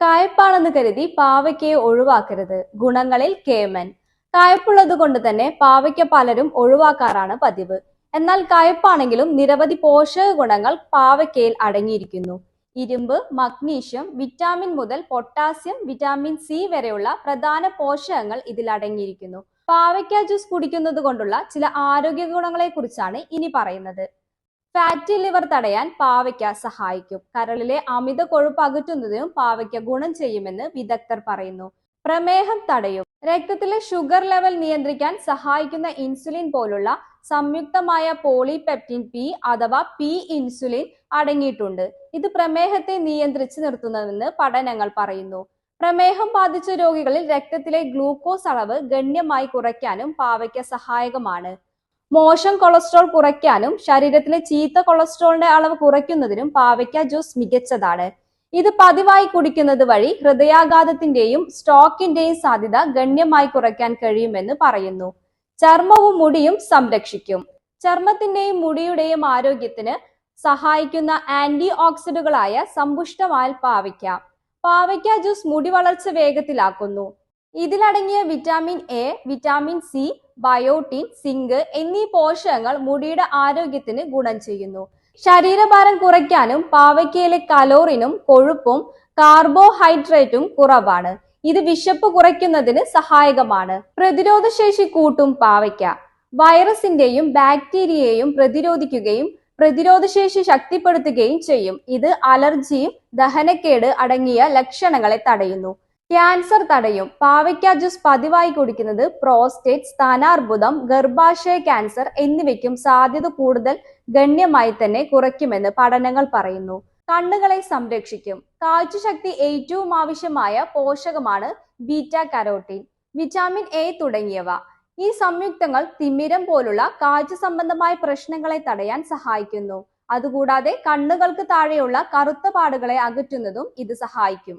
കായപ്പാണെന്ന് കരുതി പാവയ്ക്കയെ ഒഴിവാക്കരുത്. ഗുണങ്ങളിൽ കേമൻ. കായപ്പുള്ളത് കൊണ്ട് തന്നെ പാവയ്ക്ക പലരും ഒഴിവാക്കാറാണ് പതിവ്. എന്നാൽ കയപ്പാണെങ്കിലും നിരവധി പോഷക ഗുണങ്ങൾ പാവയ്ക്കയിൽ അടങ്ങിയിരിക്കുന്നു. ഇരുമ്പ് മഗ്നീഷ്യം വിറ്റാമിൻ മുതൽ പൊട്ടാസ്യം വിറ്റാമിൻ സി വരെയുള്ള പ്രധാന പോഷകങ്ങൾ ഇതിൽ അടങ്ങിയിരിക്കുന്നു. പാവയ്ക്ക ജ്യൂസ് കുടിക്കുന്നത് കൊണ്ടുള്ള ചില ആരോഗ്യ ഗുണങ്ങളെ കുറിച്ചാണ് ഇനി പറയുന്നത്. ഫാറ്റി ലിവർ തടയാൻ പാവയ്ക്ക സഹായിക്കും. കരളിലെ അമിത കൊഴുപ്പ് അകറ്റുന്നതിനും പാവയ്ക്ക ഗുണം ചെയ്യുമെന്ന് വിദഗ്ധർ പറയുന്നു. പ്രമേഹം തടയും. രക്തത്തിലെ ഷുഗർ ലെവൽ നിയന്ത്രിക്കാൻ സഹായിക്കുന്ന ഇൻസുലിൻ പോലുള്ള സംയുക്തമായ പോളിപെപ്റ്റിൻ പി അഥവാ പി ഇൻസുലിൻ അടങ്ങിയിട്ടുണ്ട്. ഇത് പ്രമേഹത്തെ നിയന്ത്രിച്ച് നിർത്തുന്നതെന്ന് പഠനങ്ങൾ പറയുന്നു. പ്രമേഹം ബാധിച്ച രോഗികളിൽ രക്തത്തിലെ ഗ്ലൂക്കോസ് അളവ് ഗണ്യമായി കുറയ്ക്കാനും പാവയ്ക്ക സഹായകമാണ്. മോശം കൊളസ്ട്രോൾ കുറയ്ക്കാനും ശരീരത്തിലെ ചീത്ത കൊളസ്ട്രോളിന്റെ അളവ് കുറയ്ക്കുന്നതിനും പാവയ്ക്ക ജ്യൂസ് മികച്ചതാണ്. ഇത് പതിവായി കുടിക്കുന്നത് വഴി ഹൃദയാഘാതത്തിന്റെയും സ്ട്രോക്കിന്റെയും സാധ്യത ഗണ്യമായി കുറയ്ക്കാൻ കഴിയുമെന്ന് പറയുന്നു. ചർമ്മവും മുടിയും സംരക്ഷിക്കും. ചർമ്മത്തിന്റെയും മുടിയുടെയും ആരോഗ്യത്തിന് സഹായിക്കുന്ന ആന്റി ഓക്സിഡുകളായ സമ്പുഷ്ടമായ പാവയ്ക്ക. പാവയ്ക്ക ജ്യൂസ് മുടി വളർച്ച വേഗത്തിലാക്കുന്നു. ഇതിലടങ്ങിയ vitamin A vitamin C biotin zinc എന്നീ പോഷകങ്ങൾ മുടിയുടെ ആരോഗ്യത്തിന് ഗുണം ചെയ്യുന്നു. ശരീരഭാരം കുറയ്ക്കാനും പാവയ്ക്കയിലെ കലോറിനും കൊഴുപ്പും കാർബോഹൈഡ്രേറ്റും കുറവാണ്. ഇത് വിശപ്പ് കുറയ്ക്കുന്നതിന് സഹായകമാണ്. പ്രതിരോധശേഷി കൂട്ടും പാവയ്ക്ക. വൈറസിന്റെയും ബാക്ടീരിയയെയും പ്രതിരോധിക്കുകയും പ്രതിരോധശേഷി ശക്തിപ്പെടുത്തുകയും ചെയ്യും. ഇത് അലർജിയും ദഹനക്കേട് അടങ്ങിയ ലക്ഷണങ്ങളെ തടയുന്നു. ക്യാൻസർ തടയും. പാവയ്ക്ക ജ്യൂസ് പതിവായി കുടിക്കുന്നത് പ്രോസ്റ്റേറ്റ് സ്ഥാനാർബുദം ഗർഭാശയ ക്യാൻസർ എന്നിവയ്ക്കും സാധ്യത കൂടുതൽ ഗണ്യമായി തന്നെ കുറയ്ക്കുമെന്ന് പഠനങ്ങൾ പറയുന്നു. കണ്ണുകളെ സംരക്ഷിക്കും. കാഴ്ചശക്തി ഏറ്റവും ആവശ്യമായ പോഷകമാണ് ബീറ്റ കരോട്ടീൻ വിറ്റാമിൻ എ തുടങ്ങിയവ. ഈ സംയുക്തങ്ങൾ തിമിരം പോലുള്ള കാഴ്ച സംബന്ധമായ പ്രശ്നങ്ങളെ തടയാൻ സഹായിക്കുന്നു. അതുകൂടാതെ കണ്ണുകൾക്ക് താഴെയുള്ള കറുത്ത പാടുകളെ അകറ്റുന്നതും ഇത് സഹായിക്കും.